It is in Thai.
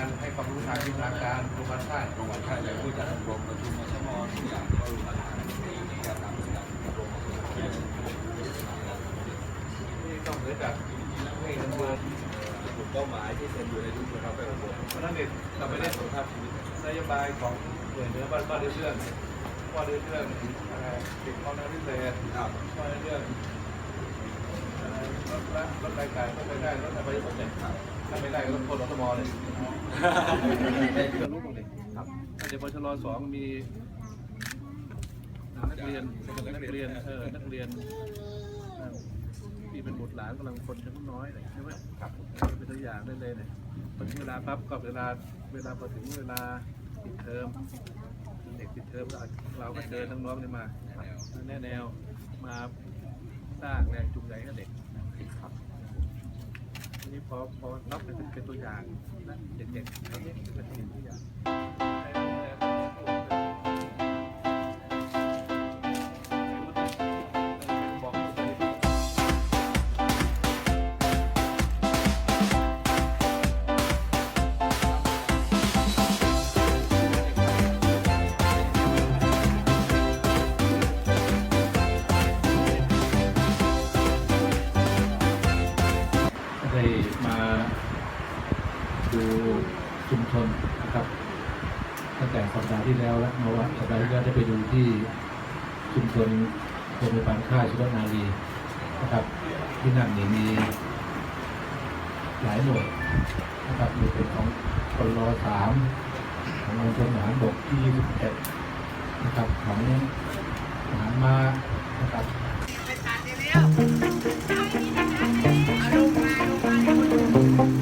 การให้ความรู้ทางวิชาการโรงพยาบาลาติโรงพยาบาลชาติเลยผู้จัดอบรมประชุมมชมทุกอย่างก็รู้ปัญหาที่ในการทำการอบรมที่ต้องเกิดจากให้ดำเนินกลุ่มเป้าหมายที่เซ็นอยู่ในรุ่นเราไปรวมเพราะนั่นเองเราไม่ได้สุขภาพชีวิตนโยบายของหน่วยเหนือบ้านบ้านเรื่องว่าเรื่องเรื่องติดข้อหน้าพิเศษว่าเรื่องลดรายจ่ายลดรายได้ลดอะไรต่างๆ ก็ต้องโทษรทมเลยรู้หมดเลยครับเดี๋ยวปชรสองมีนักเรียนนักเรียนเออนักเรียนที่เป็นบุตรหลานกำลังคนชั้นน้อยใช่ไหมครับเป็นตัวอย่างได้เลยเนี่ยพอถึงเวลาปั๊บก็เวลาเวลาพอถึงเวลาปิดเทอมเด็กปิดเทอมเราก็เชิญน้องเนี่ยมาแน่แนวมาสร้างแรงจูงใจให้เด็กครับ พอพอรับเป็นเป็นตัวอย่างเด็กๆเขาเนี่ยเป็นตัวอย่าง ดูชุมชนนะครับ ตั้งแต่สัปดาห์ที่แล้วแล้วมาว่าสัปดาห์ที่แล้วได้ไปดูที่ชุมชนโรงพยาบาลค่ายชุดนารีนะครับ ที่นั่นนี่มีหลายหน่วยนะครับมีเป็นของปลสามของมณฑลทหารบกที่ 21 นะครับของทหารมานะครับเอาลงมาลงมา